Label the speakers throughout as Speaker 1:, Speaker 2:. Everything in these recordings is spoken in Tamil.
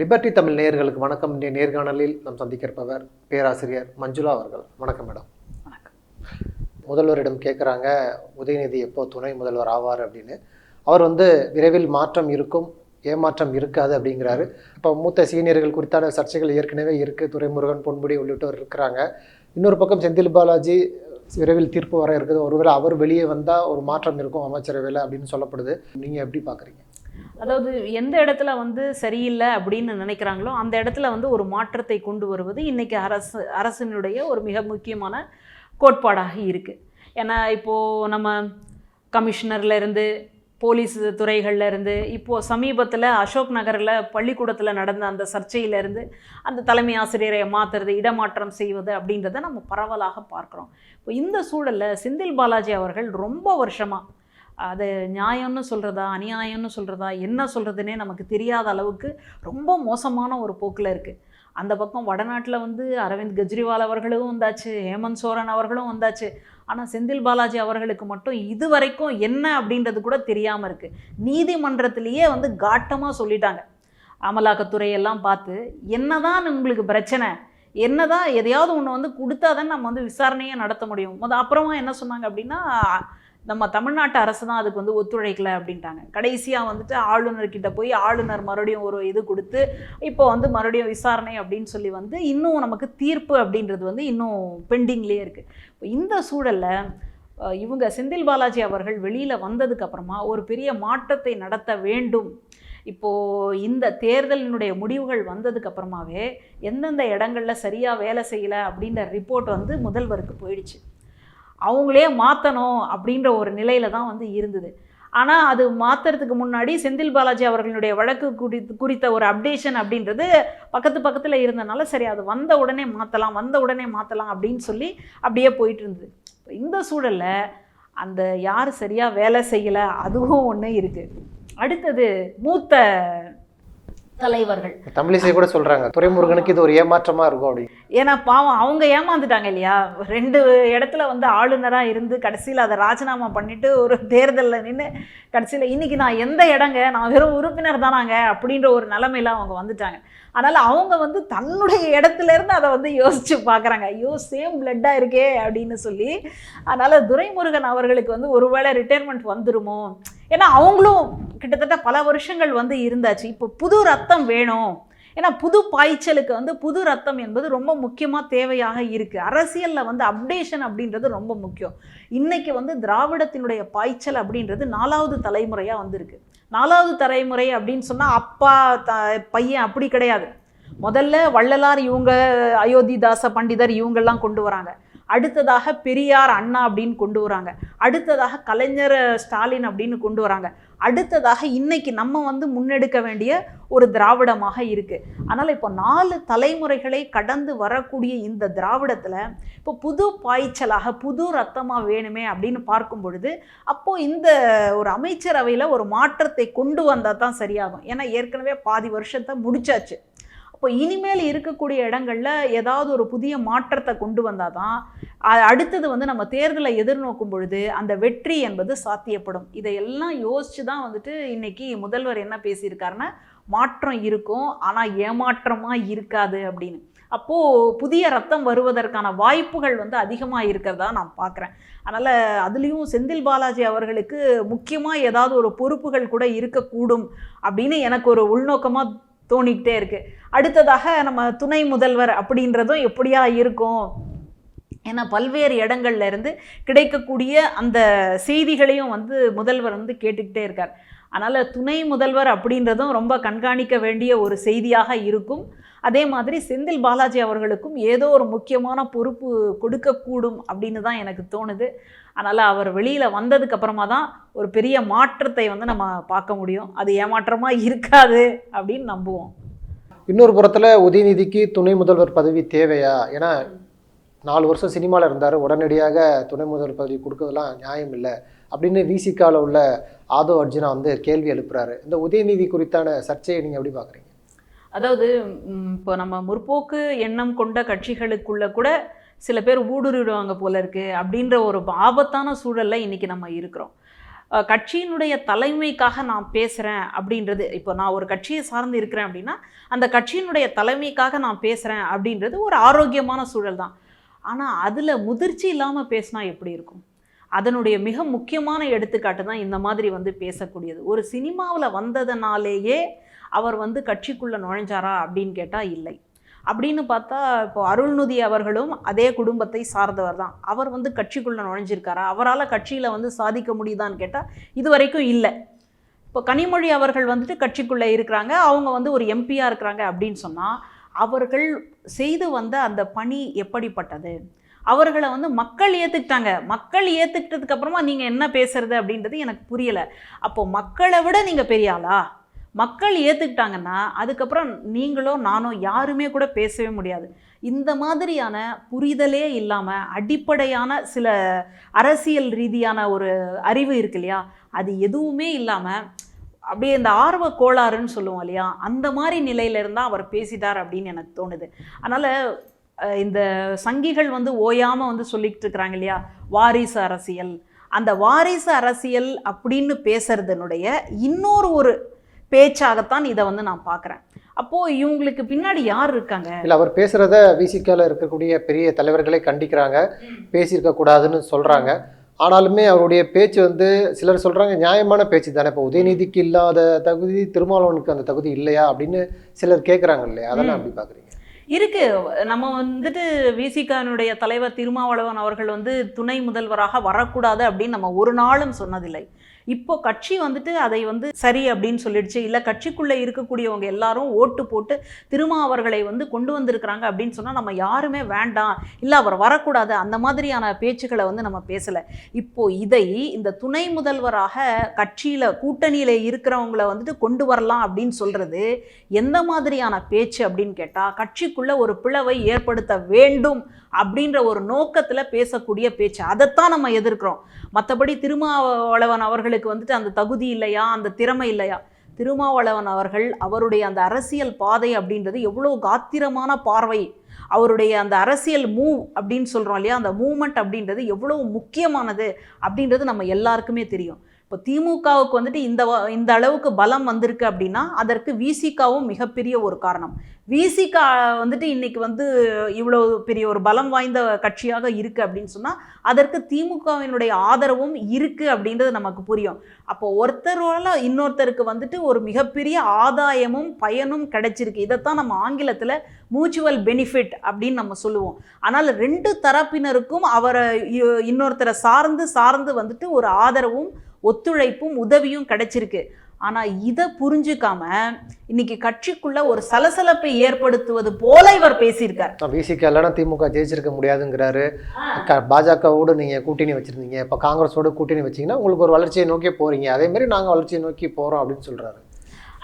Speaker 1: லிபர்டி தமிழ் நேயர்களுக்கு வணக்கம். இன்றைய நேர்காணலில் நாம் சந்திக்கிறப்பவர் பேராசிரியர் மஞ்சுளா அவர்கள். வணக்கம் மேடம்.
Speaker 2: வணக்கம்.
Speaker 1: முதல்வரிடம் கேட்குறாங்க உதயநிதி எப்போ துணை முதல்வர் ஆவார்? அப்படின்னு. அவர் வந்து விரைவில் மாற்றம் இருக்கும். ஏமாற்றம் இருக்காது? அப்படிங்கிறாரு. இப்போ மூத்த சீனியர்கள் குறித்தான சர்ச்சைகள் ஏற்கனவே இருக்குது துரைமுருகன் பொன்முடி உள்ளிட்டோர் இருக்கிறாங்க. இன்னொரு பக்கம் செந்தில் பாலாஜி விரைவில் தீர்ப்பு வர இருக்குது. ஒருவேளை அவர் வெளியே வந்தால் ஒரு மாற்றம் இருக்கும் அமைச்சரவையில் அப்படின்னு சொல்லப்படுது. நீங்கள் எப்படி பார்க்குறீங்க
Speaker 2: அதாவது எந்த இடத்துல வந்து சரியில்லை அப்படின்னு நினைக்கிறாங்களோ அந்த இடத்துல வந்து ஒரு மாற்றத்தை கொண்டு வருவது இன்றைக்கி அரசு அரசினுடைய ஒரு மிக முக்கியமான கோட்பாடாக இருக்குது ஏன்னா இப்போது நம்ம கமிஷனர்லேருந்து போலீஸ் துறைகள்லேருந்து இப்போது சமீபத்தில் அசோக் நகரில் பள்ளிக்கூடத்தில் நடந்த அந்த சர்ச்சையிலேருந்து அந்த தலைமை ஆசிரியரை மாற்றுறது இடமாற்றம் செய்வது அப்படின்றத நம்ம பரவலாக பார்க்குறோம். இப்போ இந்த சூழலில் செந்தில் பாலாஜி அவர்கள் ரொம்ப வருஷமாக அது நியாயம்னு சொல்கிறதா அநியாயம்னு சொல்கிறதா என்ன சொல்கிறதுனே நமக்கு தெரியாத அளவுக்கு ரொம்ப மோசமான ஒரு போக்கில் இருக்குது அந்த பக்கம் வடநாட்டில் வந்து அரவிந்த் கெஜ்ரிவால் அவர்களும் வந்தாச்சு ஹேமந்த் சோரன் அவர்களும் வந்தாச்சு. ஆனால் செந்தில் பாலாஜி அவர்களுக்கு மட்டும் இது வரைக்கும் என்ன அப்படின்றது கூட தெரியாமல் இருக்குது நீதிமன்றத்திலேயே வந்து காட்டமாக சொல்லிட்டாங்க. அமலாக்கத்துறை எல்லாம் பார்த்து என்னதான் உங்களுக்கு பிரச்சனை என்னதான் எதையாவது ஒன்று வந்து கொடுத்தா தான் நம்ம வந்து விசாரணையை நடத்த முடியும். முத அப்புறமா என்ன சொன்னாங்க அப்படின்னா நம்ம தமிழ்நாட்டு அரசு தான் அதுக்கு வந்து ஒத்துழைக்கல அப்படின்ட்டாங்க. கடைசியாக வந்துட்டு ஆளுநர்கிட்ட போய் ஆளுநர் மறுபடியும் ஒரு இது கொடுத்து இப்போ வந்து மறுபடியும் விசாரணை அப்படின்னு சொல்லி வந்து இன்னும் நமக்கு தீர்ப்பு அப்படின்றது வந்து இன்னும் பெண்டிங்லேயே இருக்குது இப்போ இந்த சூழலில் இவங்க செந்தில் பாலாஜி அவர்கள் வெளியில் வந்ததுக்கப்புறமா ஒரு பெரிய மாற்றத்தை நடத்த வேண்டும். இப்போது இந்த தேர்தலினுடைய முடிவுகள் வந்ததுக்கு அப்புறமாவே எந்தெந்த இடங்களில் சரியாக வேலை செய்யலை அப்படின்ற ரிப்போர்ட் வந்து முதல்வருக்கு போயிடுச்சு. அவங்களே மாற்றணும் அப்படின்ற ஒரு நிலையில தான் வந்து இருந்தது. ஆனால் அது மாற்றுறதுக்கு முன்னாடி செந்தில் பாலாஜி அவர்களுடைய வழக்கு குறித்து குறித்த ஒரு அப்டேஷன் அப்படின்றது பக்கத்து பக்கத்தில் இருந்தனால சரி அது வந்த உடனே மாற்றலாம் வந்த உடனே மாற்றலாம் அப்படின்னு சொல்லி அப்படியே போயிட்டு இருந்தது. இந்த சூழலில் அந்த யார் சரியாக வேலை செய்யலை அதுவும் ஒன்று இருக்குது அடுத்தது மூத்த தலைவர்கள்.
Speaker 1: தமிழிசை கூட சொல்கிறாங்க துரைமுருகனுக்கு இது ஒரு ஏமாற்றமாக இருக்கும் அப்படின்னு.
Speaker 2: ஏன்னா பாவம் அவங்க ஏமாந்துட்டாங்க இல்லையா? ரெண்டு இடத்துல வந்து ஆளுநராக இருந்து கடைசியில் அதை ராஜினாமா பண்ணிட்டு ஒரு தேர்தலில் நின்று கடைசியில் இன்னைக்கு நான் எந்த இடங்க? நான் வெறும் உறுப்பினர் தானாங்க அப்படின்ற ஒரு நிலமையில அவங்க வந்துட்டாங்க. அதனால் அவங்க வந்து தன்னுடைய இடத்துல இருந்து அதை வந்து யோசித்து பார்க்குறாங்க. ஐயோ சேம் பிளட்டாக இருக்கே அப்படின்னு சொல்லி. அதனால் துரைமுருகன் அவர்களுக்கு வந்து ஒருவேளை ரிட்டையர்மெண்ட் வந்துருமோ? ஏன்னா அவங்களும் கிட்டத்தட்ட பல வருஷங்கள் வந்து இருந்தாச்சு. இப்போ புது ரத்தம் வேணும். ஏன்னா புது பாய்ச்சலுக்கு வந்து புது ரத்தம் என்பது ரொம்ப முக்கியமாக தேவையாக இருக்குது அரசியலில் வந்து அப்டேஷன் அப்படின்றது ரொம்ப முக்கியம். இன்றைக்கி வந்து திராவிடத்தினுடைய பாய்ச்சல் அப்படின்றது நாலாவது தலைமுறையாக வந்திருக்கு. நாலாவது தலைமுறை அப்படின்னு சொன்னால் அப்பா த பையன் அப்படி கிடையாது. முதல்ல வள்ளலார் இவங்க அயோத்திதாச பண்டிதர் இவங்கெல்லாம் கொண்டு வராங்க. அடுத்ததாக பெரியார் அண்ணா அப்படின்னு கொண்டு வராங்க. அடுத்ததாக கலைஞர் ஸ்டாலின் அப்படின்னு கொண்டு வராங்க. அடுத்ததாக இன்னைக்கு நம்ம வந்து முன்னெடுக்க வேண்டிய ஒரு திராவிடமாக இருக்குது அதனால் இப்போ நாலு தலைமுறைகளை கடந்து வரக்கூடிய இந்த திராவிடத்தில் இப்போ புது பாய்ச்சலாக புது ரத்தமாக வேணுமே அப்படின்னு பார்க்கும் பொழுது அப்போது இந்த ஒரு அமைச்சரவையில் ஒரு மாற்றத்தை கொண்டு வந்தால் தான் சரியாகும். ஏன்னா ஏற்கனவே பாதி வருஷத்தை முடிச்சாச்சு. அப்போ இனிமேல் இருக்கக்கூடிய இடங்களில் ஏதாவது ஒரு புதிய மாற்றத்தை கொண்டு வந்தால் தான் அடுத்தது வந்து நம்ம தேர்தலை எதிர்நோக்கும் பொழுது அந்த வெற்றி என்பது சாத்தியப்படும். இதையெல்லாம் யோசித்து தான் வந்துட்டு இன்னைக்கு முதல்வர் என்ன பேசியிருக்காருன்னா மாற்றம் இருக்கும் ஆனால் ஏமாற்றமாக இருக்காது அப்படின்னு. அப்போது புதிய ரத்தம் வருவதற்கான வாய்ப்புகள் வந்து அதிகமாக இருக்கிறதா நான் பார்க்குறேன் அதனால் அதுலேயும் செந்தில் பாலாஜி அவர்களுக்கு முக்கியமாக ஏதாவது ஒரு பொறுப்புகள் கூட இருக்கக்கூடும் அப்படின்னு எனக்கு ஒரு உள்நோக்கமாக தோணிக்கிட்டே இருக்குது அடுத்ததாக நம்ம துணை முதல்வர் அப்படின்றதும் எப்படியா இருக்கும்? ஏன்னா பல்வேறு இடங்கள்ல இருந்து கிடைக்கக்கூடிய அந்த செய்திகளையும் வந்து முதல்வர் வந்து கேட்டுக்கிட்டே இருக்கார். அதனால் துணை முதல்வர் அப்படின்றதும் ரொம்ப கண்காணிக்க வேண்டிய ஒரு செய்தியாக இருக்கும். அதே மாதிரி செந்தில் பாலாஜி அவர்களுக்கும் ஏதோ ஒரு முக்கியமான பொறுப்பு கொடுக்கக்கூடும் அப்படின்னு தான் எனக்கு தோணுது. அதனால் அவர் வெளியில் வந்ததுக்கு அப்புறமா தான் ஒரு பெரிய மாற்றத்தை வந்து நம்ம பார்க்க முடியும். அது ஏமாற்றமாக இருக்காது அப்படின்னு நம்புவோம்.
Speaker 1: இன்னொரு புறத்தில் உதயநிதிக்கு துணை முதல்வர் பதவி தேவையா? ஏன்னா நாலு வருஷம் சினிமாவில் இருந்தார். உடனடியாக துணை முதல்வர் பதவி கொடுக்கறதெல்லாம் நியாயம் இல்லை. அப்படின்னு விசிகாவில் உள்ள ஆதோ அர்ஜுனா வந்து கேள்வி எழுப்புறாரு. இந்த உதயநிதி குறித்தான சர்ச்சையை நீங்கள் எப்படி பார்க்குறீங்க?
Speaker 2: அதாவது இப்போ நம்ம முற்போக்கு எண்ணம் கொண்ட கட்சிகளுக்குள்ள கூட சில பேர் ஊடுருவிடுவாங்க போல இருக்கு அப்படின்ற ஒரு ஆபத்தான சூழலில் இன்னைக்கு நம்ம இருக்கிறோம். கட்சியினுடைய தலைமைக்காக நான் பேசுகிறேன் அப்படின்றது இப்போ நான் ஒரு கட்சியை சார்ந்து இருக்கிறேன் அப்படின்னா அந்த கட்சியினுடைய தலைமைக்காக நான் பேசுகிறேன் அப்படின்றது ஒரு ஆரோக்கியமான சூழல் தான். ஆனால் அதில் முதிர்ச்சி இல்லாமல் பேசினா எப்படி இருக்கும்? அதனுடைய மிக முக்கியமான எடுத்துக்காட்டு தான் இந்த மாதிரி வந்து பேசக்கூடியது. ஒரு சினிமாவில் வந்ததுனாலேயே அவர் வந்து கட்சிக்குள்ளே நுழைஞ்சாரா அப்படின்னு கேட்டால் இல்லை. அப்படின்னு பார்த்தா இப்போ அருள்நிதி அவர்களும் அதே குடும்பத்தை சார்ந்தவர் தான். அவர் வந்து கட்சிக்குள்ளே நுழைஞ்சிருக்காரா? அவரால் கட்சியில் வந்து சாதிக்க முடியுதான்னு கேட்டால் இது வரைக்கும் இல்லை. இப்போ கனிமொழி அவர்கள் வந்துட்டு கட்சிக்குள்ளே இருக்கிறாங்க. அவங்க வந்து ஒரு எம்பியாக இருக்கிறாங்க அப்படின்னு சொன்னால் அவர்கள் செய்து வந்த அந்த பணி எப்படிப்பட்டது? அவர்களை வந்து மக்கள் ஏற்றுக்கிட்டாங்க மக்கள் ஏற்றுக்கிட்டதுக்கப்புறமா நீங்கள் என்ன பேசுறது அப்படின்றது எனக்கு புரியலை. அப்போது மக்களை விட நீங்கள் பெரியாளா மக்கள் ஏற்றுக்கிட்டாங்கன்னா அதுக்கப்புறம் நீங்களோ நானோ யாருமே கூட பேசவே முடியாது. இந்த மாதிரியான புரிதலே இல்லாமல் அடிப்படையான சில அரசியல் ரீதியான ஒரு அறிவு இருக்கு இல்லையா? அது எதுவுமே இல்லாமல் அப்படியே இந்த ஆர்வ கோளாறுன்னு சொல்லுவோம் இல்லையா? அந்த மாதிரி நிலையில இருந்தால் அவர் பேசிட்டார் அப்படின்னு எனக்கு தோணுது. அதனால் இந்த சங்கிகள் வந்து ஓயாமல் வந்து சொல்லிக்கிட்டு இருக்கிறாங்க இல்லையா? வாரிசு அரசியல். அந்த வாரிசு அரசியல் அப்படின்னு பேசுறதுனுடைய இன்னொரு ஒரு பேச்சாகத்தான் இதை வந்து நான் பார்க்குறேன். அப்போது இவங்களுக்கு பின்னாடி யார் இருக்காங்க?
Speaker 1: இல்லை அவர் பேசுகிறத விசிகால இருக்கக்கூடிய பெரிய தலைவர்களே கண்டிக்கிறாங்க. பேசியிருக்க கூடாதுன்னு சொல்கிறாங்க ஆனாலுமே அவருடைய பேச்சு வந்து சிலர் சொல்கிறாங்க நியாயமான பேச்சு தானே. இப்போ உதயநிதிக்கு இல்லாத தகுதி திருமாவளவனுக்கு அந்த தகுதி இல்லையா? அப்படின்னு சிலர் கேட்குறாங்க இல்லையா? அதெல்லாம் அப்படி பார்க்குறீங்க
Speaker 2: இருக்கு. நம்ம வந்துட்டு விசிகானுடைய தலைவர் திருமாவளவன் அவர்கள் வந்து துணை முதல்வராக வரக்கூடாது அப்படின்னு நம்ம ஒரு நாளும் சொன்னதில்லை. இப்போ கட்சி வந்துட்டு அதை வந்து சரி அப்படின்னு சொல்லிடுச்சு. இல்லை கட்சிக்குள்ளே இருக்கக்கூடியவங்க எல்லாரும் ஓட்டு போட்டு திருமா அவர்களை வந்து கொண்டு வந்திருக்கிறாங்க அப்படின்னு சொன்னால் நம்ம யாருமே வேண்டாம். இல்லை அவர் வரக்கூடாது. அந்த மாதிரியான பேச்சுக்களை வந்து நம்ம பேசலை. இப்போ இதை இந்த துணை முதல்வராக கட்சியில் கூட்டணியில் இருக்கிறவங்கள வந்துட்டு கொண்டு வரலாம் அப்படின்னு சொல்கிறது எந்த மாதிரியான பேச்சு அப்படின்னு கேட்டால் கட்சிக்குள்ளே ஒரு பிளவை ஏற்படுத்த வேண்டும் அப்படின்ற ஒரு நோக்கத்தில் பேசக்கூடிய பேச்சு. அதைத்தான் நம்ம எதிர்க்கிறோம். மற்றபடி திருமாவளவன் அவர்களுக்கு வந்துட்டு அந்த தகுதி இல்லையா? அந்த திறமை இல்லையா? திருமாவளவன் அவர்கள் அவருடைய அந்த அரசியல் பாதை அப்படின்றது எவ்வளோ காத்திரமான பார்வை. அவருடைய அந்த அரசியல் மூவ் அப்படின்னு சொல்கிறோம் இல்லையா? அந்த மூமெண்ட் அப்படின்றது எவ்வளோ முக்கியமானது அப்படின்றது நம்ம எல்லாருக்குமே தெரியும். இப்போ திமுகவுக்கு வந்துட்டு இந்த வ- இந்த அளவுக்கு பலம் வந்திருக்கு அப்படின்னா அதற்கு விசிகாவும் மிகப்பெரிய ஒரு காரணம். விசிகா வந்துட்டு இன்னைக்கு வந்து இவ்வளோ பெரிய ஒரு பலம் வாய்ந்த கட்சியாக இருக்குது அப்படின்னு சொன்னால் அதற்கு திமுகவினுடைய ஆதரவும் இருக்குது அப்படின்றது நமக்கு புரியும். அப்போ ஒருத்தரோட இன்னொருத்தருக்கு வந்துட்டு ஒரு மிகப்பெரிய ஆதாயமும் பயனும் கிடைச்சிருக்கு. இதைத்தான் நம்ம ஆங்கிலத்தில் மியூச்சுவல் பெனிஃபிட் அப்படின்னு நம்ம சொல்லுவோம். ஆனால் ரெண்டு தரப்பினருக்கும் அவரை இ- இன்னொருத்தரை சார்ந்து சார்ந்து வந்துட்டு ஒரு ஆதரவும் ஒத்துழைப்பும் உதவியும் கிடைச்சிருக்கு. ஆனால் இதை புரிஞ்சுக்காம இன்னைக்கு கட்சிக்குள்ள ஒரு சலசலப்பை ஏற்படுத்துவது போல இவர் பேசியிருக்கார்.
Speaker 1: விசிகா இல்லைன்னா திமுக ஜெயிச்சிருக்க முடியாதுங்கிறாரு. பாஜகவோடு நீங்கள் கூட்டணி வச்சுருந்தீங்க. இப்போ காங்கிரஸோட கூட்டணி வச்சீங்கன்னா உங்களுக்கு ஒரு வளர்ச்சியை நோக்கி போகிறீங்க அதே மாதிரி நாங்கள் வளர்ச்சியை நோக்கி போகிறோம் அப்படின்னு சொல்கிறாரு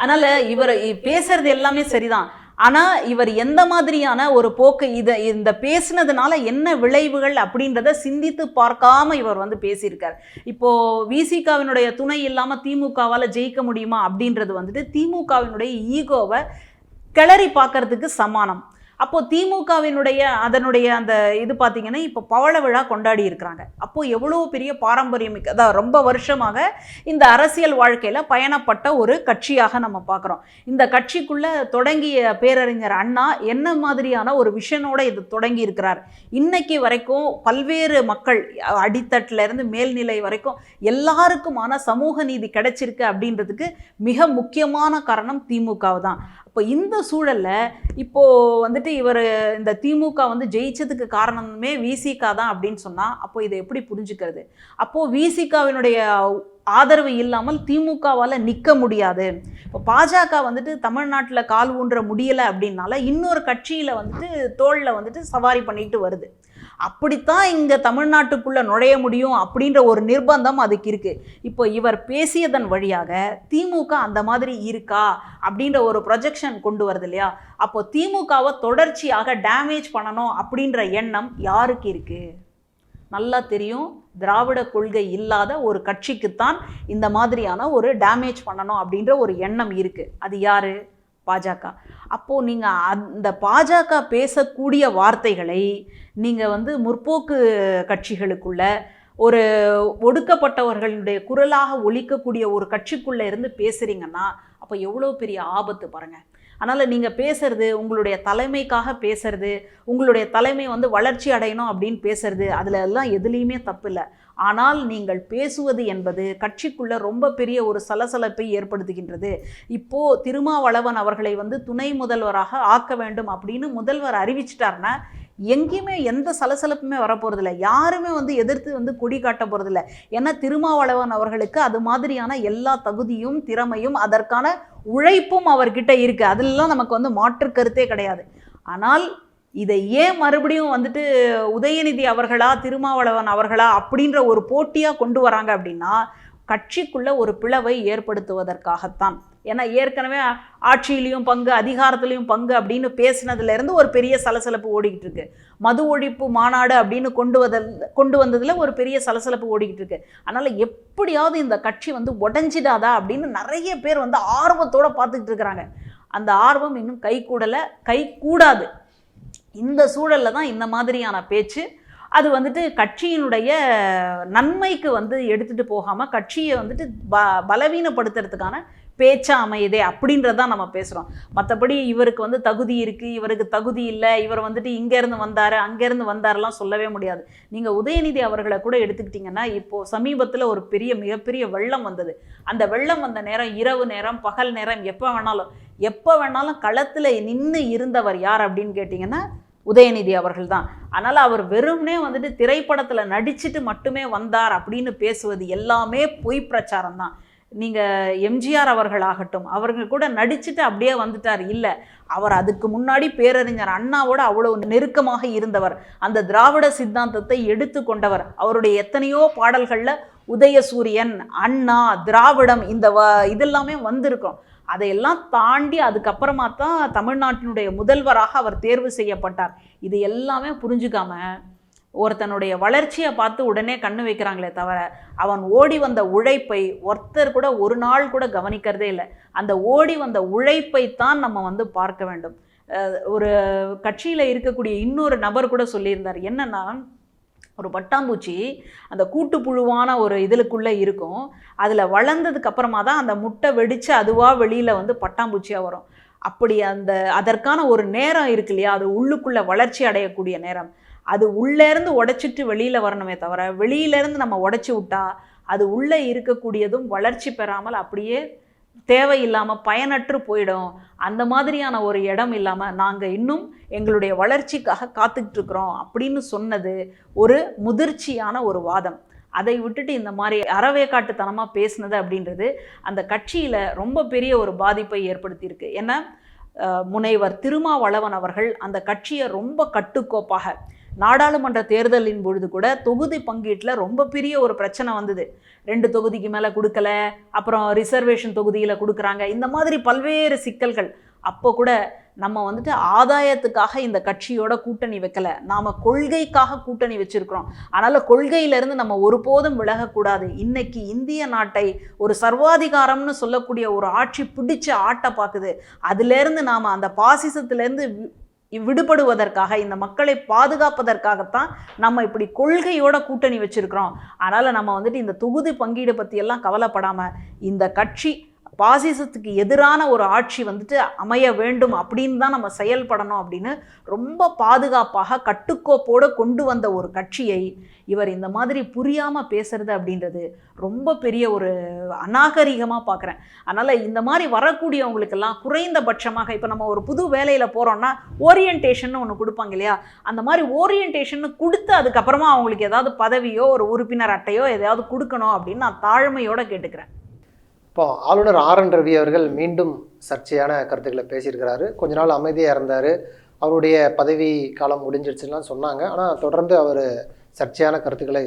Speaker 2: அதனால இவர் பேசுறது எல்லாமே சரிதான். ஆனால் இவர் எந்த மாதிரியான ஒரு போக்கு இதை இந்த பேசுனதுனால என்ன விளைவுகள் அப்படின்றத சிந்தித்து பார்க்காம இவர் வந்து பேசியிருக்கார். இப்போ விசிகாவினுடைய துணை இல்லாமல் திமுகவால் ஜெயிக்க முடியுமா அப்படின்றது வந்துட்டு திமுகவினுடைய ஈகோவை கிளறி பார்க்கறதுக்கு சமானம். அப்போ திமுகவினுடைய அதனுடைய அந்த இது பார்த்தீங்கன்னா இப்போ பவள விழா கொண்டாடி இருக்கிறாங்க. அப்போ எவ்வளோ பெரிய பாரம்பரியம் அதான் ரொம்ப வருஷமாக இந்த அரசியல் வாழ்க்கையில் பயணப்பட்ட ஒரு கட்சியாக நம்ம பார்க்குறோம் இந்த கட்சிக்குள்ளே தொடங்கிய பேரறிஞர் அண்ணா என்ன மாதிரியான ஒரு விஷனோட இது தொடங்கி இருக்கிறார்? இன்னைக்கு வரைக்கும் பல்வேறு மக்கள் அடித்தட்டிலேருந்து மேல்நிலை வரைக்கும் எல்லாருக்குமான சமூக நீதி கிடைச்சிருக்கு அப்படின்றதுக்கு மிக முக்கியமான காரணம் திமுக தான் இப்போ இந்த சூழலில் இப்போ வந்துட்டு இவர் இந்த திமுக வந்து ஜெயிச்சதுக்கு காரணமே விசிகா தான் அப்படின்னு சொன்னால் அப்போ இதை எப்படி புரிஞ்சுக்கிறது? அப்போது விசிகாவினுடைய ஆதரவு இல்லாமல் திமுகவால் நிற்க முடியாது. இப்போ பாஜக வந்துட்டு தமிழ்நாட்டில் கால் ஊன்ற முடியலை அப்படின்னால இன்னொரு கட்சியில் வந்துட்டு தோளில் வந்துட்டு சவாரி பண்ணிட்டு வருது. அப்படித்தான் இங்கே தமிழ்நாட்டுக்குள்ளே நுழைய முடியும் அப்படின்ற ஒரு நிர்பந்தம் அதுக்கு இருக்குது இப்போ இவர் பேசியதன் வழியாக திமுக அந்த மாதிரி இருக்கா அப்படின்ற ஒரு ப்ரொஜெக்ஷன் கொண்டு வருது இல்லையா? அப்போ திமுகவை தொடர்ச்சியாக டேமேஜ் பண்ணணும் அப்படின்ற எண்ணம் யாருக்கு இருக்குது நல்லா தெரியும் திராவிட கொள்கை இல்லாத ஒரு கட்சிக்குத்தான் இந்த மாதிரியான ஒரு டேமேஜ் பண்ணணும் அப்படின்ற ஒரு எண்ணம் இருக்குது அது யாரு? பாஜக. அப்போது நீங்கள் அந்த பாஜக பேசக்கூடிய வார்த்தைகளை நீங்கள் வந்து முற்போக்கு கட்சிகளுக்குள்ள ஒரு ஒடுக்கப்பட்டவர்களுடைய குரலாக ஒழிக்கக்கூடிய ஒரு கட்சிக்குள்ளே இருந்து பேசுகிறீங்கன்னா அப்போ எவ்வளோ பெரிய ஆபத்து பாருங்கள் அதனால் நீங்கள் பேசுறது உங்களுடைய தலைமைக்காக பேசுறது உங்களுடைய தலைமை வந்து வளர்ச்சி அடையணும் அப்படின்னு பேசுறது அதில் எல்லாம் எதுலேயுமே தப்பு இல்லை. ஆனால் நீங்கள் பேசுவது என்பது கட்சிக்குள்ள ரொம்ப பெரிய ஒரு சலசலப்பை ஏற்படுத்துகின்றது. இப்போ திருமாவளவன் அவர்களை வந்து துணை முதல்வராக ஆக்க வேண்டும் அப்படின்னு முதல்வர் அறிவிச்சிட்டார்னா எங்கேயுமே எந்த சலசலப்புமே வரப்போறதில்ல. யாருமே வந்து எதிர்த்து வந்து கொடி காட்ட போறதில்ல. ஏன்னா திருமாவளவன் அவர்களுக்கு அது மாதிரியான எல்லா தகுதியும் திறமையும் அதற்கான உழைப்பும் அவர்கிட்ட இருக்கு. அதெல்லாம் நமக்கு வந்து மாற்று கருத்தே கிடையாது. ஆனால் இதை ஏன் மறுபடியும் வந்துட்டு உதயநிதி அவர்களா திருமாவளவன் அவர்களா அப்படின்ற ஒரு போட்டியாக கொண்டு வராங்க அப்படின்னா கட்சிக்குள்ள ஒரு பிளவை ஏற்படுத்துவதற்காகத்தான். ஏன்னா ஏற்கனவே ஆட்சியிலையும் பங்கு அதிகாரத்துலேயும் பங்கு அப்படின்னு பேசினதுலேருந்து ஒரு பெரிய சலசலப்பு ஓடிக்கிட்டு இருக்கு. மது ஒழிப்பு மாநாடு அப்படின்னு கொண்டு வதல் கொண்டு வந்ததில் ஒரு பெரிய சலசலப்பு ஓடிக்கிட்டு இருக்கு. அதனால் எப்படியாவது இந்த கட்சி வந்து உடஞ்சிடாதா அப்படின்னு நிறைய பேர் வந்து ஆர்வத்தோடு பார்த்துக்கிட்டு இருக்கிறாங்க. அந்த ஆர்வம் இன்னும் கை கூடலை கை கூடாது. இந்த சூழலில் தான் இந்த மாதிரியான பேச்சு. அது வந்துட்டு கட்சியினுடைய நன்மைக்கு வந்து எடுத்துகிட்டு போகாமல் கட்சியை வந்துட்டு ப பலவீனப்படுத்துறதுக்கான பேச்சா அமையுதே அப்படின்றதான் நம்ம பேசுகிறோம் மற்றபடி இவருக்கு வந்து தகுதி இருக்குது இவருக்கு தகுதி இல்லை இவர் வந்துட்டு இங்கேருந்து வந்தார் அங்கேருந்து வந்தாரெல்லாம் சொல்லவே முடியாது. நீங்கள் உதயநிதி அவர்களை கூட எடுத்துக்கிட்டிங்கன்னா இப்போது சமீபத்தில் ஒரு பெரிய மிகப்பெரிய வெள்ளம் வந்தது. அந்த வெள்ளம் வந்த நேரம் இரவு நேரம் பகல் நேரம் எப்போ வேணாலும் எப்போ வேணாலும் களத்தில் நின்று இருந்தவர் யார் அப்படின்னு கேட்டிங்கன்னா உதயநிதி அவர்கள் தான் அதனால் அவர் வெறும்னே வந்துட்டு திரைப்படத்தில் நடிச்சுட்டு மட்டுமே வந்தார் அப்படின்னு பேசுவது எல்லாமே பொய் பிரச்சாரம் தான் நீங்கள் எம்ஜிஆர் அவர்கள் ஆகட்டும் அவர்கள் கூட நடிச்சுட்டு அப்படியே வந்துட்டார். இல்லை அவர் அதுக்கு முன்னாடி பேரறிஞர் அண்ணாவோட அவ்வளோ நெருக்கமாக இருந்தவர். அந்த திராவிட சித்தாந்தத்தை எடுத்து கொண்டவர். அவருடைய எத்தனையோ பாடல்களில் உதயசூரியன் அண்ணா திராவிடம் இந்த வ இதெல்லாமே வந்திருக்கும். அதையெல்லாம் தாண்டி அதுக்கப்புறமா தான் தமிழ்நாட்டினுடைய முதல்வராக அவர் தேர்வு செய்யப்பட்டார். இது எல்லாமே புரிஞ்சுக்காம ஒருத்தனுடைய வளர்ச்சியை பார்த்து உடனே கண்ணு வைக்கிறாங்களே தவிர அவன் ஓடி வந்த உழைப்பை ஒருத்தர் கூட ஒரு நாள் கூட கவனிக்கிறதே இல்லை. அந்த ஓடி வந்த உழைப்பை தான் நம்ம வந்து பார்க்க வேண்டும். ஒரு கட்சியில் இருக்கக்கூடிய இன்னொரு நபர் கூட சொல்லியிருந்தார். என்னன்னா ஒரு பட்டாம்பூச்சி அந்த கூட்டுப்புழுவான ஒரு இதுக்குள்ளே இருக்கும். அதில் வளர்ந்ததுக்கு அப்புறமா தான் அந்த முட்டை வெடித்து அதுவாக வெளியில் வந்து பட்டாம்பூச்சியாக வரும். அப்படி அந்த அதற்கான ஒரு நேரம் இருக்கு இல்லையா? அது உள்ளுக்குள்ளே வளர்ச்சி அடையக்கூடிய நேரம். அது உள்ளேருந்து உடைச்சிட்டு வெளியில் வரணுமே தவிர வெளியிலேருந்து நம்ம உடைச்சி விட்டா அது உள்ளே இருக்கக்கூடியதும் வளர்ச்சி பெறாமல் அப்படியே தேவையில்லாமல் பயனற்று போயிடும். அந்த மாதிரியான ஒரு இடம் இல்லாமல் நாங்கள் இன்னும் எங்களுடைய வளர்ச்சிக்காக காத்துக்கிட்டு இருக்கிறோம் அப்படின்னு சொன்னது ஒரு முதிர்ச்சியான ஒரு வாதம். அதை விட்டுட்டு இந்த மாதிரி அறவேக்காட்டுத்தனமாக பேசுனது அப்படின்றது அந்த கட்சியில் ரொம்ப பெரிய ஒரு பாதிப்பை ஏற்படுத்தியிருக்கு. ஏன்னா முனைவர் திருமாவளவன் அவர்கள் அந்த கட்சியை ரொம்ப கட்டுக்கோப்பாக நாடாளுமன்ற தேர்தலின் பொழுது கூட தொகுதி பங்கீட்டில் ரொம்ப பெரிய ஒரு பிரச்சனை வந்தது. ரெண்டு தொகுதிக்கு மேலே கொடுக்கல அப்புறம் ரிசர்வேஷன் தொகுதியில் கொடுக்குறாங்க. இந்த மாதிரி பல்வேறு சிக்கல்கள். அப்போ கூட நம்ம வந்துட்டு ஆதாயத்துக்காக இந்த கட்சியோட கூட்டணி வைக்கல. நாம் கொள்கைக்காக கூட்டணி வச்சுருக்கிறோம். அதனால் கொள்கையிலேருந்து நம்ம ஒருபோதும் விலகக்கூடாது. இன்னைக்கு இந்திய நாட்டை ஒரு சர்வாதிகாரம்னு சொல்லக்கூடிய ஒரு ஆட்சி பிடிச்ச ஆட்டை பார்க்குது. அதுலேருந்து நாம் அந்த பாசிசத்துலேருந்து விடுபடுவதற்காக இந்த மக்களை பாதுகாப்பதற்காகத்தான் நம்ம இப்படி கொள்கையோட கூட்டணி வச்சிருக்கிறோம். அதனால் நம்ம வந்துட்டு இந்த தொகுதி பங்கீடு பற்றியெல்லாம் கவலைப்படாமல் இந்த கட்சி பாசிசத்துக்கு எதிரான ஒரு ஆட்சி வந்துட்டு அமைய வேண்டும் அப்படின்னு தான் நம்ம செயல்படணும் அப்படின்னு ரொம்ப பாதுகாப்பாக கட்டுக்கோப்போடு கொண்டு வந்த ஒரு கட்சியை இவர் இந்த மாதிரி புரியாமல் பேசுறது அப்படின்றது ரொம்ப பெரிய ஒரு அநாகரிகமாக பார்க்குறேன் அதனால் இந்த மாதிரி வரக்கூடியவங்களுக்கெல்லாம் குறைந்தபட்சமாக இப்போ நம்ம ஒரு புது வேலையில் போகிறோம்னா ஓரியன்டேஷன் ஒன்று கொடுப்பாங்க இல்லையா? அந்த மாதிரி ஓரியன்டேஷன் கொடுத்து அதுக்கப்புறமா அவங்களுக்கு ஏதாவது பதவியோ ஒரு உறுப்பினர் அட்டையோ எதையாவது கொடுக்கணும் அப்படின்னு நான் தாழ்மையோட கேட்டுக்கிறேன்.
Speaker 1: இப்போ ஆளுநர் ஆர் என் ரவி அவர்கள் மீண்டும் சர்ச்சையான கருத்துக்களை பேசியிருக்கிறாரு. கொஞ்ச நாள் அமைதியாக இருந்தார். அவருடைய பதவி காலம் முடிஞ்சிடுச்சுலாம் சொன்னாங்க. ஆனால் தொடர்ந்து அவர் சர்ச்சையான கருத்துக்களை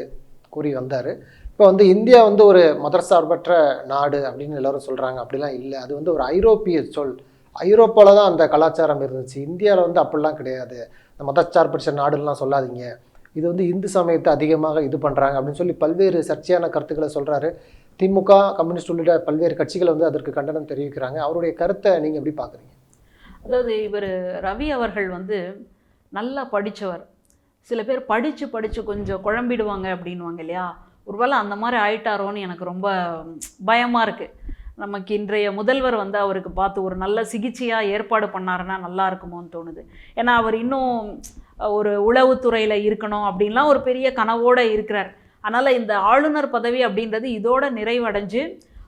Speaker 1: கூறி வந்தார். இப்போ வந்து இந்தியா வந்து ஒரு மதர் சார்பற்ற நாடு அப்படின்னு எல்லாரும் சொல்கிறாங்க அப்படிலாம் இல்லை. அது வந்து ஒரு ஐரோப்பிய சொல். ஐரோப்பாவில் தான் அந்த கலாச்சாரம் இருந்துச்சு. இந்தியாவில் வந்து அப்படிலாம் கிடையாது. இந்த மதச்சார்பற்ற நாடுலாம் சொல்லாதீங்க. இது வந்து இந்து சமயத்தை அதிகமாக இது பண்ணுறாங்க அப்படின்னு சொல்லி பல்வேறு சர்ச்சையான கருத்துக்களை சொல்கிறாரு திமுக கம்யூனிஸ்ட் உள்ளிட்ட பல்வேறு கட்சிகள் வந்து அதற்கு கண்டனம் தெரிவிக்கிறாங்க. அவருடைய கருத்தை நீங்கள் எப்படி பார்க்குறீங்க?
Speaker 2: அதாவது இவர் ரவி அவர்கள் வந்து நல்லா படித்தவர் சில பேர் படித்து படித்து கொஞ்சம் குழம்பிடுவாங்க அப்படின்வாங்க இல்லையா? ஒருவேளை அந்த மாதிரி ஆயிட்டாரோன்னு எனக்கு ரொம்ப பயமாக இருக்குது நமக்கு இன்றைய முதல்வர் வந்து அவருக்கு பார்த்து ஒரு நல்ல சிகிச்சையாக ஏற்பாடு பண்ணாருன்னா நல்லா இருக்குமோன்னு தோணுது. ஏன்னா அவர் இன்னும் ஒரு உளவுத்துறையில் இருக்கணும் அப்படின்லாம் ஒரு பெரிய கனவோடு இருக்கிறார். அதனால் இந்த ஆளுநர் பதவி அப்படின்றது இதோட நிறைவடைஞ்சு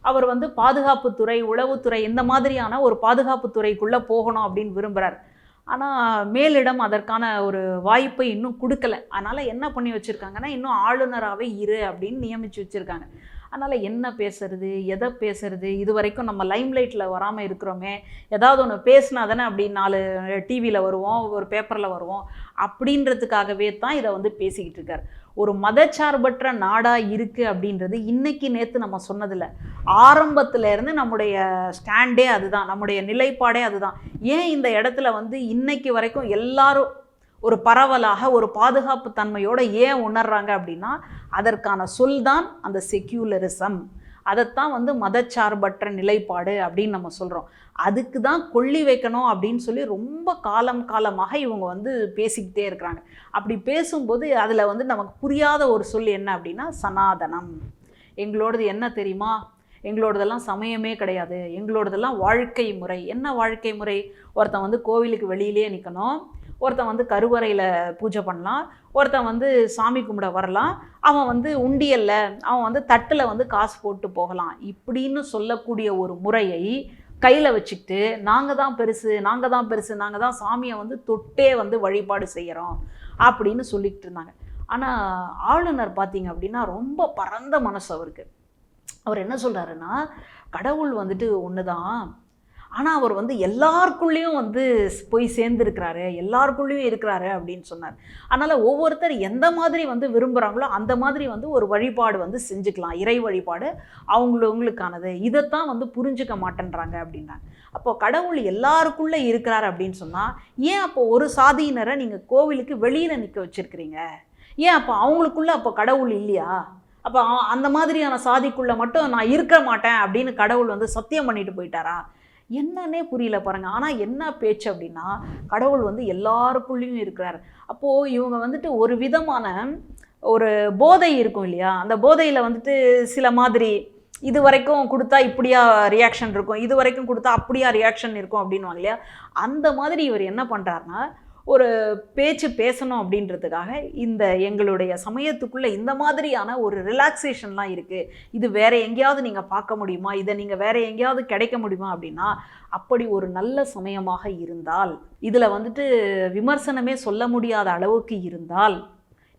Speaker 2: அவர் வந்து பாதுகாப்புத்துறை உளவுத்துறை இந்த மாதிரியான ஒரு பாதுகாப்புத்துறைக்குள்ளே போகணும் அப்படின்னு விரும்புகிறார் ஆனால் மேலிடம் அதற்கான ஒரு வாய்ப்பை இன்னும் கொடுக்கல. அதனால் என்ன பண்ணி வச்சுருக்காங்கன்னா இன்னும் ஆளுநராகவே இரு அப்படின்னு நியமித்து வச்சுருக்காங்க. அதனால் என்ன பேசுறது எதை பேசுறது இது வரைக்கும் நம்ம லைம்லைட்டில் வராமல் இருக்கிறோமே ஏதாவது ஒன்று பேசினா தானே அப்படி நாலு டிவியில் வருவோம் ஒரு பேப்பரில் வருவோம் அப்படின்றதுக்காகவே தான் இதை வந்து பேசிக்கிட்டு இருக்கார். ஒரு மதச்சார்பற்ற நாடாக இருக்குது அப்படின்றது இன்னைக்கு நேற்று நம்ம சொன்னதில்ல ஆரம்பத்திலேருந்து நம்முடைய ஸ்டாண்டே அதுதான் நம்முடைய நிலைப்பாடே அதுதான். ஏன் இந்த இடத்துல வந்து இன்னைக்கு வரைக்கும் எல்லாரும் ஒரு பரவலாக ஒரு பாதுகாப்பு தன்மையோடு ஏன் உணர்றாங்க அப்படின்னா அதற்கான சொல் தான் அந்த செக்யூலரிசம் அதைத்தான் வந்து மதச்சார்பற்ற நிலைப்பாடு அப்படின்னு நம்ம சொல்கிறோம் அதுக்கு தான் கொள்ளி வைக்கணும் அப்படின்னு சொல்லி ரொம்ப காலம் காலமாக இவங்க வந்து பேசிக்கிட்டே இருக்கிறாங்க. அப்படி பேசும்போது அதில் வந்து நமக்கு புரியாத ஒரு சொல் என்ன அப்படின்னா சனாதனம். எங்களோடது என்ன தெரியுமா? எங்களோடதெல்லாம் சமயமே கிடையாது. எங்களோடதெல்லாம் வாழ்க்கை முறை. என்ன வாழ்க்கை முறை? ஒருத்தன் வந்து கோவிலுக்கு வெளியிலே நிற்கணும் ஒருத்தன் வந்து கருவறையில் பூஜை பண்ணலாம் ஒருத்தன் வந்து சாமி கும்பிட வரலாம் அவன் வந்து உண்டியல்ல அவன் வந்து தட்டில் வந்து காசு போட்டு போகலாம். இப்படின்னு சொல்லக்கூடிய ஒரு முறையை கையில் வச்சுக்கிட்டு நாங்கள் தான் பெருசு நாங்கள் தான் பெருசு நாங்கள் தான் சாமியை வந்து தொட்டே வந்து வழிபாடு செய்கிறோம் அப்படின்னு சொல்லிக்கிட்டு இருந்தாங்க. ஆனால் ஆளுநர் பார்த்தீங்க அப்படின்னா ரொம்ப பரந்த மனசு அவருக்கு. அவர் என்ன சொல்கிறாருன்னா கடவுள் வந்துட்டு ஒன்று தான் ஆனால் அவர் வந்து எல்லாருக்குள்ளேயும் வந்து போய் சேர்ந்துருக்கிறாரு எல்லாருக்குள்ளேயும் இருக்கிறாரு அப்படின்னு சொன்னார். அதனால் ஒவ்வொருத்தர் எந்த மாதிரி வந்து விரும்புகிறாங்களோ அந்த மாதிரி வந்து ஒரு வழிபாடு வந்து செஞ்சுக்கலாம். இறை வழிபாடு அவங்களவங்களுக்கானது இதைத்தான் வந்து புரிஞ்சுக்க மாட்டேன்றாங்க அப்படின்னாங்க. அப்போ கடவுள் எல்லாருக்குள்ளே இருக்கிறார் அப்படின்னு சொன்னால் ஏன் அப்போ ஒரு சாதியினரை நீங்கள் கோவிலுக்கு வெளியில் நிற்க வச்சுருக்கிறீங்க? ஏன் அப்போ அவங்களுக்குள்ளே அப்போ கடவுள் இல்லையா? அப்போ அந்த மாதிரியான சாதிக்குள்ளே மட்டும் நான் இருக்க மாட்டேன் அப்படின்னு கடவுள் வந்து சத்தியம் பண்ணிட்டு போயிட்டாரா? என்னன்னே புரியல பாருங்கள் ஆனால் என்ன பேச்சு அப்படின்னா கடவுள் வந்து எல்லாருக்குள்ளேயும் இருக்கிறார். அப்போது இவங்க வந்துட்டு ஒரு விதமான ஒரு போதை இருக்கும் இல்லையா? அந்த போதையில் வந்துட்டு சில மாதிரி இது வரைக்கும் கொடுத்தா இப்படியா ரியாக்ஷன் இருக்கும்? இது வரைக்கும் கொடுத்தா அப்படியா ரியாக்ஷன் இருக்கும் அப்படின்னுவாங்க இல்லையா? அந்த மாதிரி இவர் என்ன பண்ணுறாருன்னா ஒரு பேச்சு பேசணும் அப்படின்றதுக்காக இந்த எங்களுடைய சமயத்துக்குள்ளே இந்த மாதிரியான ஒரு ரிலாக்ஸேஷன்லாம் இருக்குது இது வேற எங்கேயாவது நீங்கள் பார்க்க முடியுமா? இதை நீங்கள் வேறு எங்கேயாவது கிடைக்க முடியுமா? அப்படின்னா அப்படி ஒரு நல்ல சமயமாக இருந்தால் இதில் வந்துட்டு விமர்சனமே சொல்ல முடியாத அளவுக்கு இருந்தால்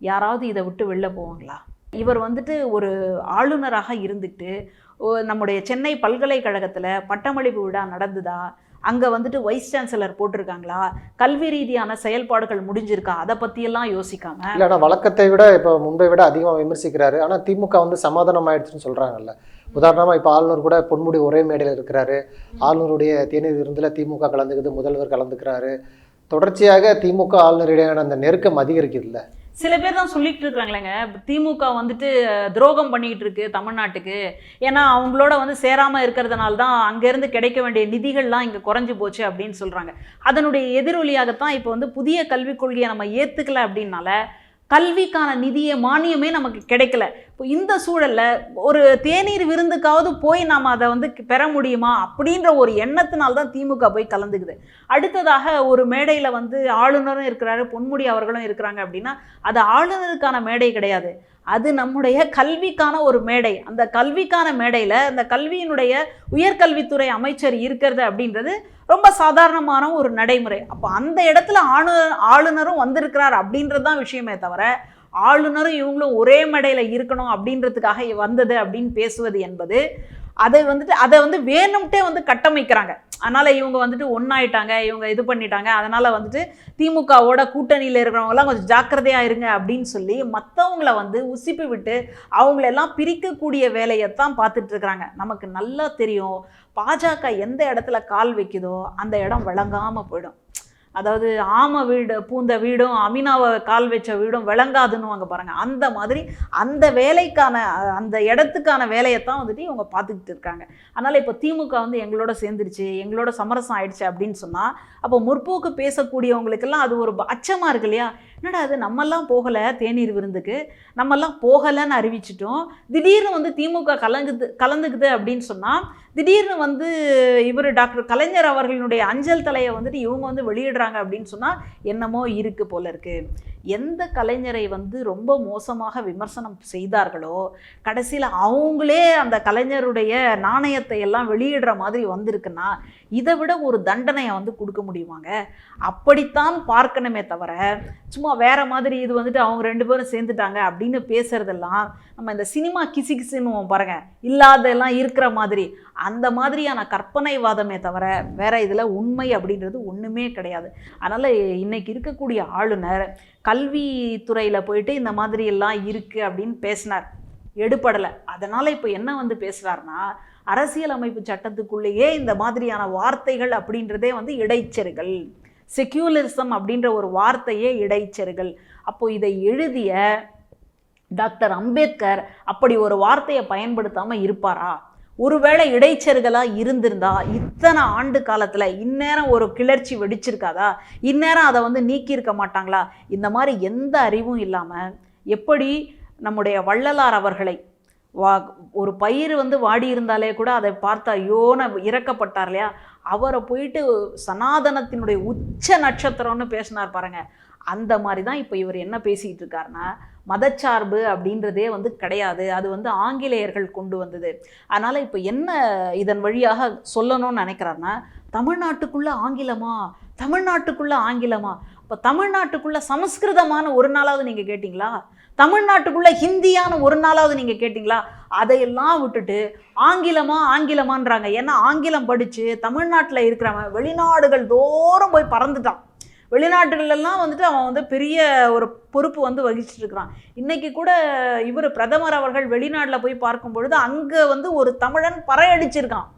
Speaker 2: யாராவது இதை விட்டு வெளில போவாங்களா? இவர் வந்துட்டு ஒரு ஆளுநராக இருந்துட்டு ஓ- நம்முடைய சென்னை பல்கலைக்கழகத்தில் பட்டமளிப்பு விழா நடந்துதா? அங்கே வந்துட்டு வைஸ் சான்சலர் போட்டிருக்காங்களா? கல்வி ரீதியான செயல்பாடுகள் முடிஞ்சிருக்கா? அதை பற்றியெல்லாம் யோசிக்காம.
Speaker 1: இல்ல வழக்கத்தை விட இப்போ முன்பை விட அதிகமாக விமர்சிக்கிறாரு. ஆனால் திமுக வந்து சமாதானம் ஆயிடுச்சுன்னு சொல்கிறாங்கல்ல உதாரணமாக இப்போ ஆளுநர் கூட பொன்முடி ஒரே மேடையில் இருக்கிறாரு. ஆளுநருடைய தேநீர் இருந்தில் திமுக கலந்துக்குது முதல்வர் கலந்துக்கிறாரு. தொடர்ச்சியாக திமுக ஆளுநரிடையான அந்த நெருக்கம் அதிகரிக்குதுல்ல.
Speaker 2: சில பேர் தான் சொல்லிட்டு இருக்காங்களேங்க. திமுக வந்துட்டு துரோகம் பண்ணிக்கிட்டு இருக்கு தமிழ்நாட்டுக்கு. ஏன்னா அவங்களோட வந்து சேராமல் இருக்கிறதுனால தான் அங்கேருந்து கிடைக்க வேண்டிய நிதிகள்லாம் இங்கே குறைஞ்சி போச்சு அப்படின்னு சொல்கிறாங்க அதனுடைய எதிரொலியாகத்தான் இப்போ வந்து புதிய கல்விக் கொள்கையை நம்ம ஏற்றுக்கல அப்படின்னால கல்விக்கான நிதிய மானியமே நமக்கு கிடைக்கல. இப்போ இந்த சூழலில் ஒரு தேநீர் விருந்துக்காவது போய் நாம் அதை வந்து பெற முடியுமா அப்படின்ற ஒரு எண்ணத்தினால் தான் திமுக போய் கலந்துக்குது. அடுத்ததாக ஒரு மேடையில் வந்து ஆளுநரும் இருக்கிறாரு பொன்முடி அவர்களும் இருக்கிறாங்க அப்படின்னா அது ஆளுநருக்கான மேடை கிடையாது. அது நம்முடைய கல்விக்கான ஒரு மேடை. அந்த கல்விக்கான மேடையில் அந்த கல்வியினுடைய உயர்கல்வித்துறை அமைச்சர் இருக்கிறது அப்படின்றது ரொம்ப சாதாரணமான ஒரு நடைமுறை. அப்போ அந்த இடத்துல ஆளு ஆளுநரும் வந்திருக்கிறார் அப்படின்றது தான் விஷயமே தவிர ஆளுநரும் இவங்களும் ஒரே மேடையில் இருக்கணும் அப்படின்றதுக்காக வந்தது அப்படின்னு பேசுவது என்பது அதை வந்துட்டு அதை வந்து வேணும்ட்டே வந்து கட்டமைக்கிறாங்க. அதனால் இவங்க வந்துட்டு ஒன்றாயிட்டாங்க இவங்க இது பண்ணிட்டாங்க. அதனால் வந்துட்டு திமுகவோட கூட்டணியில் இருக்கிறவங்கலாம் கொஞ்சம் ஜாக்கிரதையாக இருங்க அப்படின்னு சொல்லி மற்றவங்கள வந்து உசிப்பு விட்டு அவங்களெல்லாம் பிரிக்கக்கூடிய வேலையைத்தான் தான் இருக்கிறாங்க. நமக்கு நல்லா தெரியும். பாஜக எந்த இடத்துல கால் வைக்குதோ அந்த இடம் விளங்காமல் போயிடும். அதாவது ஆம வீடு பூந்த வீடும் அமினாவை கால் வச்ச வீடும் விளங்காதுன்னுவாங்க பாருங்கள் அந்த மாதிரி அந்த வேலைக்கான அந்த இடத்துக்கான வேலையை தான் வந்துட்டு இவங்க பார்த்துக்கிட்டு இருக்காங்க. அதனால் இப்போ திமுக வந்து எங்களோட சேர்ந்துருச்சு எங்களோட சமரசம் ஆயிடுச்சு அப்படின்னு சொன்னால் அப்போ முற்போக்கு பேசக்கூடியவங்களுக்கெல்லாம் அது ஒரு அச்சமாக இருக்கு இல்லையா? என்னடா அது நம்மெல்லாம் போகலை தேநீர் விருந்துக்கு? நம்மெல்லாம் போகலைன்னு அறிவிச்சிட்டோம். திடீர்னு வந்து திமுக கலங்குது கலந்துக்குது அப்படின்னு சொன்னால் திடீர்னு வந்து இவர் டாக்டர் கலைஞர் அவர்களுடைய அஞ்சல் தலையை வந்துட்டு இவங்க வந்து வெளியிடுறாங்க அப்படின்னு சொன்னால் என்னமோ இருக்குது போல இருக்குது எந்த கலைஞரை வந்து ரொம்ப மோசமாக விமர்சனம் செய்தார்களோ கடைசியில் அவங்களே அந்த கலைஞருடைய நாணயத்தை எல்லாம் வெளியிடுற மாதிரி வந்திருக்குன்னா இதை விட ஒரு தண்டனையை வந்து கொடுக்க முடியுமாங்க? அப்படித்தான் பார்க்கணுமே தவிர சும்மா வேற மாதிரி இது வந்துட்டு அவங்க ரெண்டு பேரும் சேர்ந்துட்டாங்க அப்படின்னு பேசுறதெல்லாம் நம்ம இந்த சினிமா கிசு கிசுன்னு பாருங்க இல்லாதெல்லாம் இருக்கிற மாதிரி அந்த மாதிரியான கற்பனைவாதமே தவிர வேற இதில் உண்மை அப்படின்றது ஒன்றுமே கிடையாது. அதனால் இன்னைக்கு இருக்கக்கூடிய ஆளுநர் கல்வித்துறையில் போயிட்டு இந்த மாதிரி எல்லாம் இருக்குது அப்படின்னு பேசினார். எடுபடலை. அதனால் இப்போ என்ன வந்து பேசுகிறாருன்னா அரசியலமைப்பு சட்டத்துக்குள்ளேயே இந்த மாதிரியான வார்த்தைகள் அப்படின்றதே வந்து இடைச்செருகள் செக்யூலரிசம் அப்படின்ற ஒரு வார்த்தையே இடைச்செருகள் அப்போ இதை எழுதிய டாக்டர் அம்பேத்கர் அப்படி ஒரு வார்த்தையை பயன்படுத்தாமல் இருப்பாரா? ஒருவேளை இடைச்செருகலாக இருந்திருந்தா இத்தனை ஆண்டு காலத்தில் இந்நேரம் ஒரு கிளர்ச்சி வெடிச்சிருக்காதா? இந்நேரம் அதை வந்து நீக்கியிருக்க மாட்டாங்களா? இந்த மாதிரி எந்த அறிவும் இல்லாமல் எப்படி நம்முடைய வள்ளலார் அவர்களை வா ஒரு பயிர் வந்து வாடி இருந்தாலே கூட அதை பார்த்தா ஐயோன்னு இறக்கப்பட்டார் இல்லையா? அவரை போயிட்டு சனாதனத்தினுடைய உச்ச நட்சத்திரம்னு பேசினார் பாருங்க. அந்த மாதிரி தான் இப்போ இவர் என்ன பேசிக்கிட்டு இருக்காருன்னா மதச்சார்பு அப்படின்றதே வந்து கிடையாது. அது வந்து ஆங்கிலேயர்கள் கொண்டு வந்தது. அதனால் இப்போ என்ன இதன் வழியாக சொல்லணும்னு நினைக்கிறாருன்னா தமிழ்நாட்டுக்குள்ளே ஆங்கிலமா? தமிழ்நாட்டுக்குள்ளே ஆங்கிலமா? இப்போ தமிழ்நாட்டுக்குள்ளே சமஸ்கிருதமான ஒரு நாளாவது நீங்கள் கேட்டிங்களா? தமிழ்நாட்டுக்குள்ளே ஹிந்தியான ஒரு நாளாவது நீங்கள் கேட்டிங்களா? அதையெல்லாம் விட்டுட்டு ஆங்கிலமா ஆங்கிலமான்றாங்க. ஏன்னா ஆங்கிலம் படித்து தமிழ்நாட்டில் இருக்கிறவன் வெளிநாடுகள் தோறும் போய் பறந்துட்டான். வெளிநாட்டுலலாம் வந்துட்டு அவன் வந்து பெரிய ஒரு பொறுப்பு வந்து வகிச்சிட்டு இருக்கிறான் இன்னைக்கு கூட இவர் பிரதமர் அவர்கள் வெளிநாட்டில் போய் பார்க்கும் பொழுது அங்கே வந்து ஒரு தமிழன் பறை அடிச்சிருக்கான்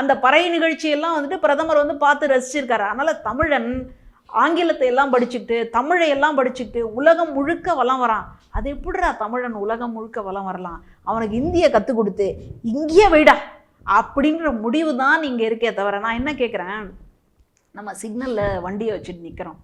Speaker 2: அந்த பறை நிகழ்ச்சியெல்லாம் வந்துட்டு பிரதமர் வந்து பார்த்து ரசிச்சிருக்காரு. அதனால் தமிழன் ஆங்கிலத்தை எல்லாம் படிச்சுக்கிட்டு தமிழை எல்லாம் படிச்சுக்கிட்டு உலகம் முழுக்க வளம் வரான். அது எப்படிடா தமிழன் உலகம் முழுக்க வளம் வரலாம்? அவனுக்கு இந்தியை கற்றுக் கொடுத்து இங்கேயே வைடா அப்படின்ற முடிவு தான் இங்கே இருக்கே தவிர நான் என்ன கேட்குறேன் நம்ம சிக்னலில் வண்டியை வச்சுட்டு நிற்கிறோம்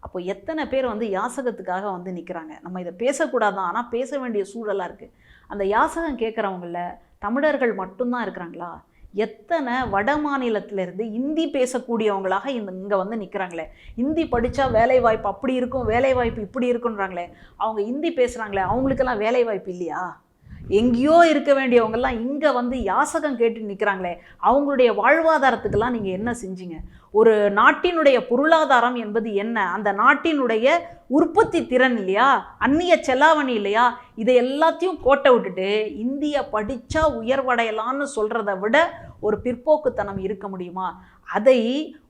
Speaker 2: அப்போ எத்தனை பேர் வந்து யாசகத்துக்காக வந்து நிற்கிறாங்க நம்ம இதை பேசக்கூடாதான் ஆனால் பேச வேண்டிய சூழலாக இருக்குது அந்த யாசகம் கேட்குறவங்கள தமிழர்கள் மட்டும்தான் இருக்கிறாங்களா? எத்தனை வட மாநிலத்திலேருந்து இந்தி பேசக்கூடியவங்களாக இந்த இங்கே வந்து நிற்கிறாங்களே இந்தி படித்தா வேலைவாய்ப்பு அப்படி இருக்கும் வேலைவாய்ப்பு இப்படி இருக்குன்றாங்களே அவங்க இந்தி பேசுகிறாங்களே அவங்களுக்கெல்லாம் வேலைவாய்ப்பு இல்லையா? எங்கேயோ இருக்க வேண்டியவங்கெல்லாம் இங்கே வந்து யாசகம் கேட்டு நிற்கிறாங்களே அவங்களுடைய வாழ்வாதாரத்துக்கெல்லாம் நீங்கள் என்ன செஞ்சீங்க? ஒரு நாட்டினுடைய பொருளாதாரம் என்பது என்ன? அந்த நாட்டினுடைய உற்பத்தி திறன் இல்லையா? அந்நிய செலாவணி இல்லையா? இதை எல்லாத்தையும் கோட்டை விட்டுட்டு இந்திய படித்தா உயர்வடையலான்னு சொல்கிறத விட ஒரு பிற்போக்குத்தனம் இருக்க முடியுமா? அதை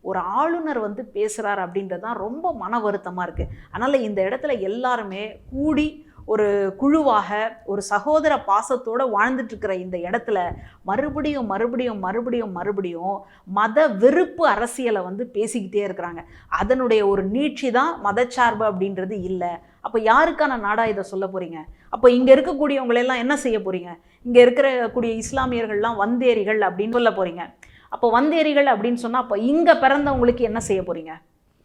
Speaker 2: ஒரு ஆளுநர் வந்து பேசுகிறார் அப்படின்றது தான் ரொம்ப மன வருத்தமாக இருக்குது அதனால் இந்த இடத்துல எல்லாருமே கூடி ஒரு குழுவாக ஒரு சகோதர பாசத்தோடு வாழ்ந்துட்டுருக்கிற இந்த இடத்துல மறுபடியும் மறுபடியும் மறுபடியும் மறுபடியும் மத வெறுப்பு அரசியலை வந்து பேசிக்கிட்டே இருக்கிறாங்க. அதனுடைய ஒரு நீட்சி தான் மதச்சார்பு அப்படின்றது இல்லை. அப்போ யாருக்கான நாடா இதை சொல்ல போகிறீங்க அப்போ இங்கே இருக்கக்கூடியவங்களெல்லாம் என்ன செய்ய போகிறீங்க இங்கே இருக்கிறக்கூடிய இஸ்லாமியர்கள்லாம் வந்தேரிகள் அப்படின்னு சொல்ல போகிறீங்க அப்போ வந்தேரிகள் அப்படின்னு சொன்னால் அப்போ இங்கே பிறந்தவங்களுக்கு என்ன செய்ய போகிறீங்க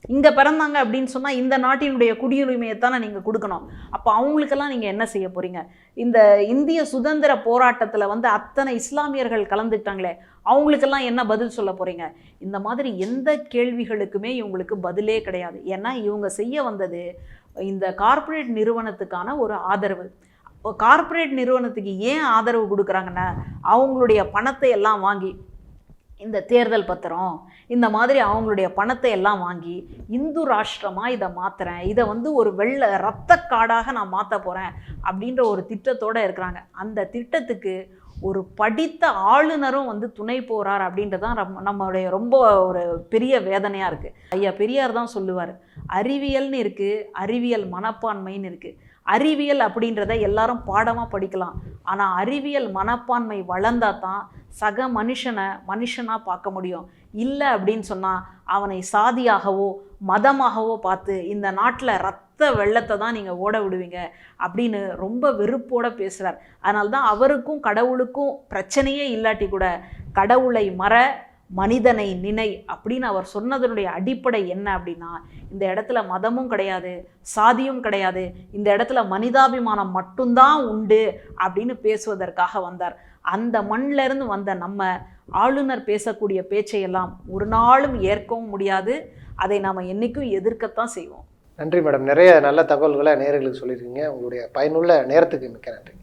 Speaker 2: இங்கே பிறந்தாங்க அப்படின்னு சொன்னால் இந்த நாட்டினுடைய குடியுரிமையை தானே நீங்கள் கொடுக்கணும். அப்போ அவங்களுக்கெல்லாம் நீங்கள் என்ன செய்ய போகிறீங்க இந்த இந்திய சுதந்திர போராட்டத்தில் வந்து அத்தனை இஸ்லாமியர்கள் கலந்துக்கிட்டாங்களே அவங்களுக்கெல்லாம் என்ன பதில் சொல்ல போகிறீங்க இந்த மாதிரி எந்த கேள்விகளுக்குமே இவங்களுக்கு பதிலே கிடையாது. ஏன்னா இவங்க செய்ய வந்தது இந்த கார்ப்பரேட் நிறுவனத்துக்கான ஒரு ஆதரவு. கார்ப்பரேட் நிறுவனத்துக்கு ஏன் ஆதரவு கொடுக்குறாங்கன்னா அவங்களுடைய பணத்தை எல்லாம் வாங்கி இந்த தேர்தல் பத்திரம் இந்த மாதிரி அவங்களுடைய பணத்தை எல்லாம் வாங்கி இந்து ராஷ்டிரமாக இதை மாற்றுறேன் இதை வந்து ஒரு வெள்ள ரத்த காடாக நான் மாற்ற போகிறேன் அப்படின்ற ஒரு திட்டத்தோடு இருக்கிறாங்க. அந்த திட்டத்துக்கு ஒரு படித்த ஆளுநரும் வந்து துணை போகிறார் அப்படின்றதான் நம்ம நம்மளுடைய ரொம்ப ஒரு பெரிய வேதனையாக இருக்குது ஐயா பெரியார் தான் சொல்லுவார் அறிவியல்னு இருக்குது அறிவியல் மனப்பான்மைன்னு இருக்குது அறிவியல் அப்படின்றத எல்லாரும் பாடமாக படிக்கலாம். ஆனால் அறிவியல் மனப்பான்மை வளர்ந்தா தான் சக மனுஷனை மனுஷனாக பார்க்க முடியும். இல்லை அப்படின்னு சொன்னால் அவனை சாதியாகவோ மதமாகவோ பார்த்து இந்த நாட்டில் ரத்த வெள்ளத்தை தான் நீங்கள் ஓட விடுவீங்க அப்படின்னு ரொம்ப வெறுப்போடு பேசுகிறார் அதனால தான் அவருக்கும் கடவுளுக்கும் பிரச்சனையே இல்லாட்டி கூட கடவுளை மற மனிதனை நினை அப்படின்னு அவர் சொன்னதனுடைய அடிப்படை என்ன அப்படின்னா இந்த இடத்துல மதமும் கிடையாது சாதியும் கிடையாது இந்த இடத்துல மனிதாபிமானம் மட்டும்தான் உண்டு அப்படின்னு பேசுவதற்காக வந்தார். அந்த மண்ணில் இருந்து வந்த நம்ம ஆளுநர் பேசக்கூடிய பேச்சையெல்லாம் ஒரு நாளும் ஏற்கவும் முடியாது. அதை நாம் என்றைக்கும் எதிர்க்கத்தான் செய்வோம்.
Speaker 1: நன்றி மேடம். நிறைய நல்ல தகவல்களை நேர்களுக்கு சொல்லியிருக்கீங்க. உங்களுடைய பயனுள்ள நேரத்துக்கு மிக்க நன்றி.